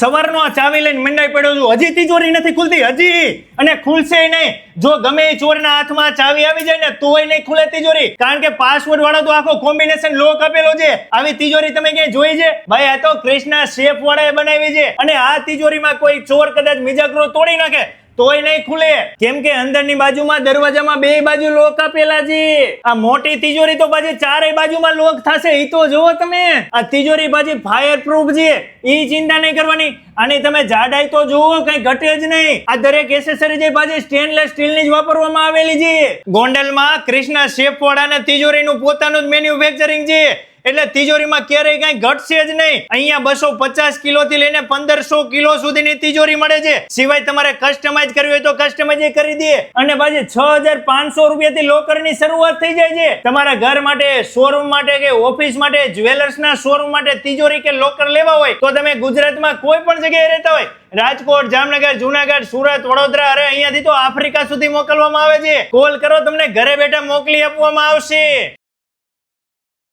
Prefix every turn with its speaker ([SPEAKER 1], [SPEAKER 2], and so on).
[SPEAKER 1] સવારનો આ ચાવી લઈને મંડાઈ પડ્યો છું. હજી તિજોરી નથી ખુલતી, હજી. અને ખુલશે નહીં. જો ગમે એ ચોરના હાથમાં ચાવી આવી જાય ને, તોય નહીં ખુલે તિજોરી. કારણ કે પાસવર્ડ વાળો તો આખો કોમ્બિનેશન લોક આપેલો છે. આવી તિજોરી તમે ક્યાંય જોઈ છે? ભાઈ, આ તો ક્રિષ્ના શેફ વાળાએ બનાવી છે. અને આ તિજોરીમાં કોઈ ચોર કદાચ મિજાગરો તોડી નાખે. તોય નહીં ખુલે. કેમ કે અંદરની બાજુમાં દરવાજામાં બે બાજુ લોક આપેલા છે. આ મોટી તિજોરી તો પાછી ચારેય બાજુમાં લોક થશે એ તો જુઓ તમે. આ તિજોરી પાછી ફાયર પ્રૂફ છે. એ ચિંતા નહીં કરવાની. અને તમે જાડાઈ તો જુઓ, કઈ ઘટે જ નહીં. આ દરેક એસેસરી જે પાછી સ્ટેનલેસ સ્ટીલની જ વાપરવામાં આવેલી છે. ગોંડલમાં કૃષ્ણા શેફ અને તિજોરીનું પોતાનું જ મેન્યુફેક્ચરિંગ છે. એટલે તિજોરીમાં ક્યારેય કઈ ઘટશે જ નહીં. અહીંયા બસો પચાસ કિલો થી લઈને પંદરસો કિલો સુધીની તિજોરી મળે છે. સિવાય તમારે કસ્ટમાઇઝ કરવી હોય તો કસ્ટમાઇઝ કરી દે અને પાછી છ હજાર પાંચસો રૂપિયા થી લોકરની શરૂઆત થઈ જાય છે. તમારા ઘર માટે શોરૂમ માટે કે ઓફિસ માટે જ્વેલર્સ ના શોરૂમ માટે તિજોરી કે લોકર લેવા હોય તો તમે ગુજરાતમાં કોઈ પણ જગ્યાએ રહેતા હોય, રાજકોટ, જામનગર, જુનાગઢ, સુરત, વડોદરા, અરે અહીંયાથી તો આફ્રિકા સુધી મોકલવામાં આવે છે. કોલ કરો, તમને ઘરે બેઠા મોકલી આપવામાં આવશે.